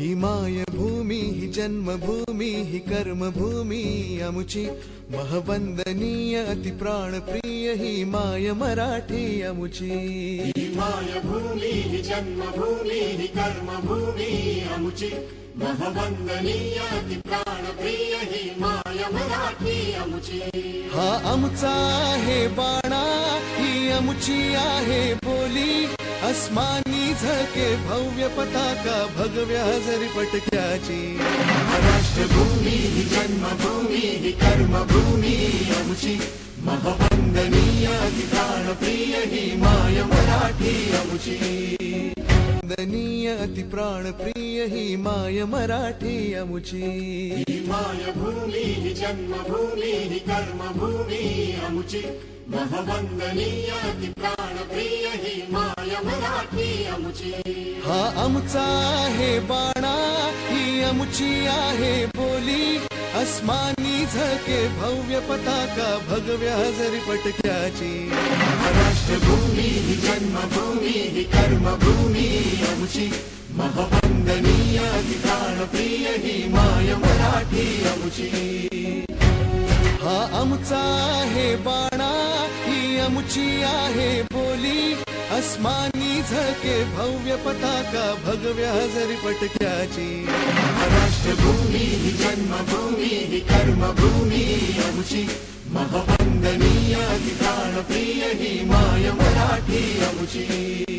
ही मायभूमी ही जन्मभूमी ही कर्मभूमी अमुची महवंदनीय अति प्राणप्रिय ही माय मराठी अमुची. ही जन्मभूमी ही कर्मभूमी अमुची महवंदनीय अति प्राणप्रिय ही माय मराठी अमुची. हा आमचा आहे बाणा ही अमुची आहे बोली अस्मानी झके भव्य पताका भगव्या जरी पटक्याची। राष्ट्रभूमी ही जन्मभूमी ही कर्मभूमी अमुची। महवंदनीय अति प्राणप्रिय ही माय मराठी अमुची। वंदनीय अति प्राणप्रिय ही माय मराठी अमुची। ही मायभूमी ही जन्मभूमी ही कर्मभूमी अमुची। महवंदनीय अति प्राणप्रिय ही माय हा आमचा आहे बाणा ही अमुची आहे बोली. अस्मानी झके भव्य पताका भगव्या जरी पटक्याची. राष्ट्रभूमी ही जन्मभूमी ही कर्मभूमी अमुची. महवंदनीय प्राणप्रिय ही माय मराठी अमुची. हा आमचा आहे बाणा ही अमुची आहे बोली. अस्मानी झके भव्य पताका भगव्या जरी पटक्याची। राष्ट्रभूमी ही जन्मभूमी ही कर्मभूमी अमुची। प्राणप्रिय ही मराठी अमुची